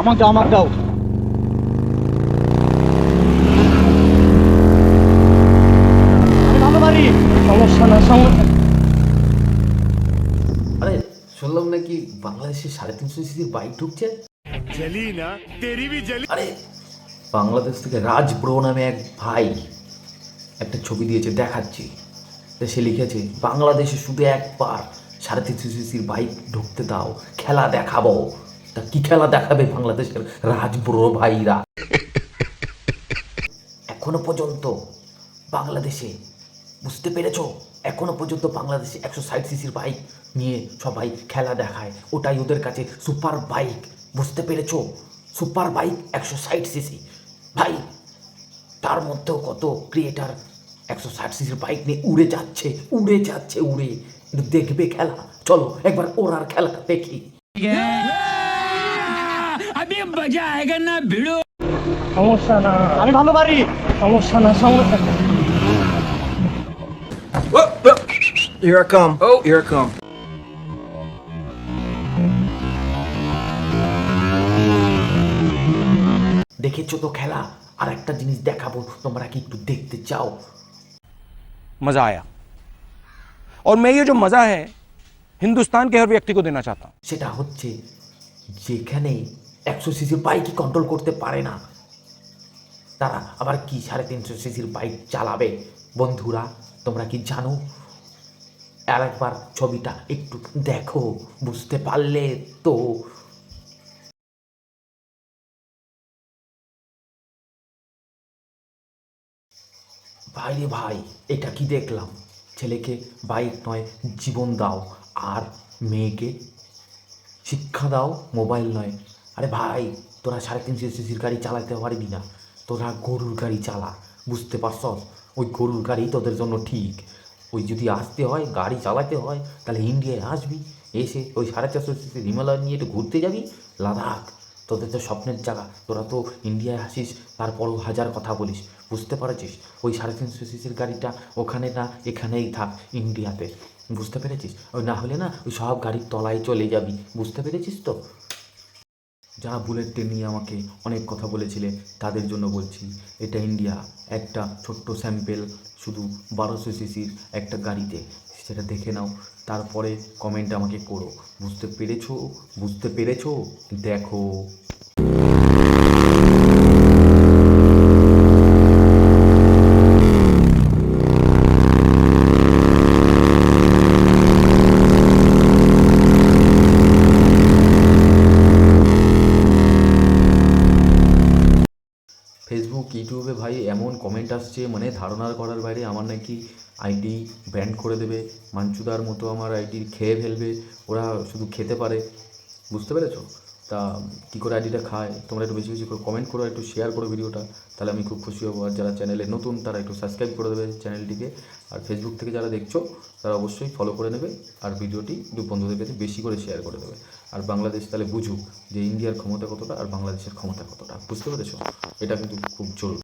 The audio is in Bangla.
আমাকে আমার দাও। আরে শুনলাম নাকি বাংলাদেশে সাড়ে তিনশো সিসির বাইক ঢুকছে? আরে বাংলাদেশ থেকে রাজ ব্রো নামে এক ভাই একটা ছবি দিয়েছে দেখাচ্ছি। সে লিখেছে বাংলাদেশে শুধু একবার সাড়ে তিনশো সিসির বাইক ঢুকতে দাও খেলা দেখাবো। তা কি খেলা দেখাবে বাংলাদেশের রাজ ভাইরা? এখনও পর্যন্ত বাংলাদেশে, বুঝতে পেরেছ? এখনও পর্যন্ত বাংলাদেশে একশো ষাট সিসির বাইক নিয়ে সবাই খেলা দেখায়। ওটাই ওদের কাছে সুপার বাইক, বুঝতে পেরেছ? সুপার বাইক একশো ষাট সিসি। ভাই, তার মধ্যেও কত ক্রিয়েটার একশো ষাট সিসির বাইক নিয়ে উড়ে যাচ্ছে উড়ে যাচ্ছে, উড়ে। দেখবে খেলা। চলো, একবার ওরার খেলা দেখি। সমস্যা না আমি ভালো পারি সমস্যা না সমস্যা না Here I come. Oh, here I come. দেখেছো তো খেলা আর একটা জিনিস দেখাবো তোমরা কি একটু দেখতে চাও मज़ा आया और मैं ये जो मज़ा है हिंदुस्तान के हर व्यक्ति को देना चाहता हूँ সেটা হচ্ছে যেখানে একশো সিসির বাইকই কন্ট্রোল করতে পারে না। তারা আবার কি সাড়ে তিনশো সিসির বাইক চালাবে? বন্ধুরা, তোমরা কি জানো? আর একবার ছবিটা একটু দেখো, বুঝতে পারলে তো। ভাই রে ভাই, এটা কি দেখলাম? ছেলেকে বাইক নয়, জীবন দাও। আর মেয়েকে শিক্ষা দাও মোবাইল নয়। আরে ভাই, তোরা সাড়ে তিনশো সিসির গাড়ি চালাতে পারবি না। তোরা গরুর গাড়ি চালা, বুঝতে পারছ ওই গরুর গাড়ি তোদের জন্য ঠিক। ওই যদি আসতে হয়, গাড়ি চালাতে হয়, তাহলে ইন্ডিয়ায় আসবি। এসে ওই সাড়ে চারশো সিসির হিমালয় নিয়ে একটু ঘুরতে যাবি। লাদাখ, তোদের তো স্বপ্নের জায়গা। তোরা তো ইন্ডিয়ায় আসিস, তারপরও হাজার কথা বলিস। বুঝতে পারছিস? ওই সাড়ে তিনশো সিসির গাড়িটা ওখানে না এখানেই থাক, ইন্ডিয়াতে। বুঝতে পেরেছিস? ওই না হলে না, ওই সব গাড়ির তলায় চলে যাবি। বুঝতে পেরেছিস তো? যারা বুলেট ট্রেন নিয়ে আমাকে অনেক কথা বলেছিলে, তাদের জন্য বলছি। এটা ইন্ডিয়া একটা ছোট্ট স্যাম্পেল শুধু বারোশো সিসির একটা গাড়িতে। সেটা দেখে নাও, তারপরে কমেন্ট আমাকে করো। বুঝতে পেরেছ? বুঝতে পেরেছ? দেখো ফেসবুক ইউটিউবে ভাই এমন কমেন্ট আসছে মানে ধারণার করার বাইরে আমার নাকি আইডি ব্যান্ড করে দেবে। মাঞ্চুদার মতো আমার আইডি খেয়ে ফেলবে। ওরা শুধু খেতে পারে। বুঝতে পেরেছ? তা কী করে আইডিটা খায়? তোমরা একটু বেশি বেশি করে কমেন্ট করো একটু শেয়ার করো ভিডিওটা, তাহলে আমি খুব খুশি হব। আর যারা চ্যানেলে নতুন, তারা একটু সাবস্ক্রাইব করে দেবে চ্যানেলটিকে আর ফেসবুক থেকে যারা দেখছ, তারা অবশ্যই ফলো করে নেবে আর ভিডিওটি বন্ধুদের কাছে বেশি করে শেয়ার করে দেবে। আর বাংলাদেশ তাহলে বুঝুক যে ইন্ডিয়ার ক্ষমতা কতটা আর বাংলাদেশের ক্ষমতা কতটা। বুঝতে পেরেছ? এটা কিন্তু খুব জরুরি।